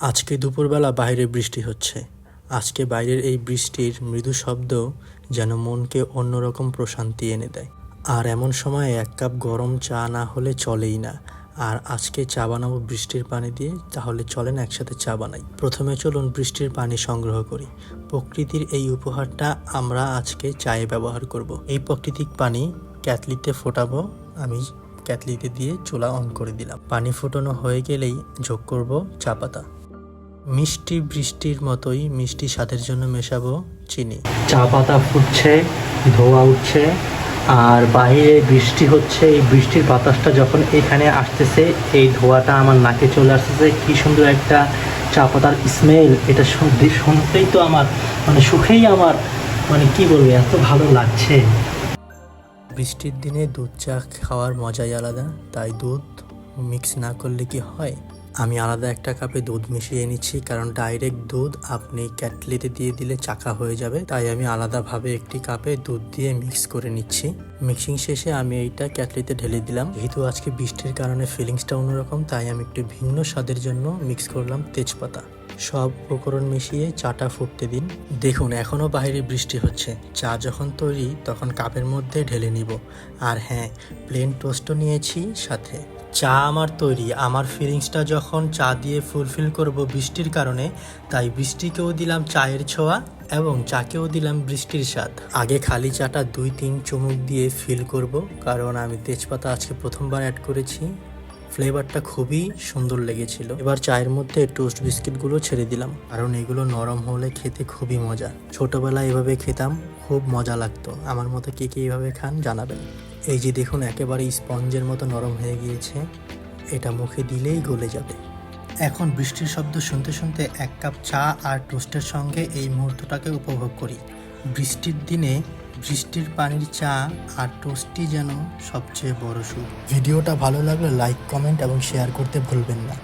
আজকে দুপুরবেলা বাইরে বৃষ্টি হচ্ছে। আজকে বাইরের এই বৃষ্টির মৃদু শব্দ যেন মনকে অন্যরকম প্রশান্তি এনে দেয়। আর এমন সময় এক কাপ গরম চা না হলে চলেই না। আর আজকে চা বানাবো বৃষ্টির পানি দিয়ে, তাহলে চলেন একসাথে চা বানাই। প্রথমে চলুন বৃষ্টির পানি সংগ্রহ করি। প্রকৃতির এই উপহারটা আমরা আজকে চায়ে ব্যবহার করব। এই প্রাকৃতিক পানি ক্যাটলিতে ফোটাবো। আমি ক্যাটলিতে দিয়ে চুলা অন করে দিলাম। পানি ফোটানো হয়ে গেলেই যোগ করব চা পাতা। মিষ্টি বৃষ্টির মতোই মিষ্টি স্বাদের জন্য মেশাবো চিনি। চা পাতা ফুটছে ধোয়া উঠছে আর বাইরে বৃষ্টি হচ্ছে। এই বৃষ্টির বাতাসটা যখন এখানে আসতেছে এই ধোয়াটা আমার নাকে চলে আসতেছে। কি সুন্দর একটা চা পাতার স্মেল এটা শুনতে শুনতেই তো আমার মানে সুখেই আমার মানে কি বলব এত ভালো লাগছে। বৃষ্টির দিনে দুধ চা খাওয়ার মজাই আলাদা। তাই দুধ মিক্স না করলে কি হয়? আমি আলাদা একটা কাপে দুধ মিশিয়ে নিচ্ছি, কারণ ডাইরেক্ট দুধ আপনি ক্যাটলিতে দিয়ে দিলে চাকা হয়ে যাবে। তাই আমি আলাদাভাবে একটি কাপে দুধ দিয়ে মিক্স করে নিচ্ছি। মিক্সিং শেষে আমি এইটা ক্যাটলিতে ঢেলে দিলাম। যেহেতু আজকে বৃষ্টির কারণে ফিলিংসটা অন্যরকম, তাই আমি একটু ভিন্ন স্বাদের জন্য মিক্স করলাম তেজপাতা। সব উপকরণ মিশিয়ে চাটা ফুটতে দিন। দেখুন এখনও বাইরে বৃষ্টি হচ্ছে। চা যখন তৈরি, তখন কাপের মধ্যে ঢেলে নিব। আর হ্যাঁ প্লেন টোস্টও নিয়েছি সাথে। চা আমার তৈরি। আমার ফিলিংসটা যখন চা দিয়ে ফুলফিল করব বৃষ্টির কারণে, তাই বৃষ্টিকেও দিলাম চায়ের ছোঁয়া এবং চাকেও দিলাম বৃষ্টির স্বাদ। আগে খালি চাটা দুই তিন চুমুক দিয়ে ফিল করব, কারণ আমি তেজপাতা আজকে প্রথমবার অ্যাড করেছি। ফ্লেভারটা খুবই সুন্দর লেগেছিল। এবার চায়ের মধ্যে টোস্ট বিস্কিটগুলো ছেড়ে দিলাম, কারণ এগুলো নরম হলে খেতে খুবই মজা। ছোটবেলায় এভাবে খেতাম, খুব মজা লাগতো। আমার মতো কে কে এভাবে খান জানাবেন। এই যে দেখুন, একেবারে স্পঞ্জের মতো নরম হয়ে গিয়েছে। এটা মুখে দিলেই গলে যাবে। এখন বৃষ্টির শব্দ শুনতে শুনতে এক কাপ চা আর টোস্টের সঙ্গে এই মুহূর্তটাকে উপভোগ করি। বৃষ্টির দিনে বৃষ্টির পানির চা আর টোস্টই যেন সবচেয়ে বড় সুখ। ভিডিওটা ভালো লাগলে লাইক, কমেন্ট এবং শেয়ার করতে ভুলবেন না।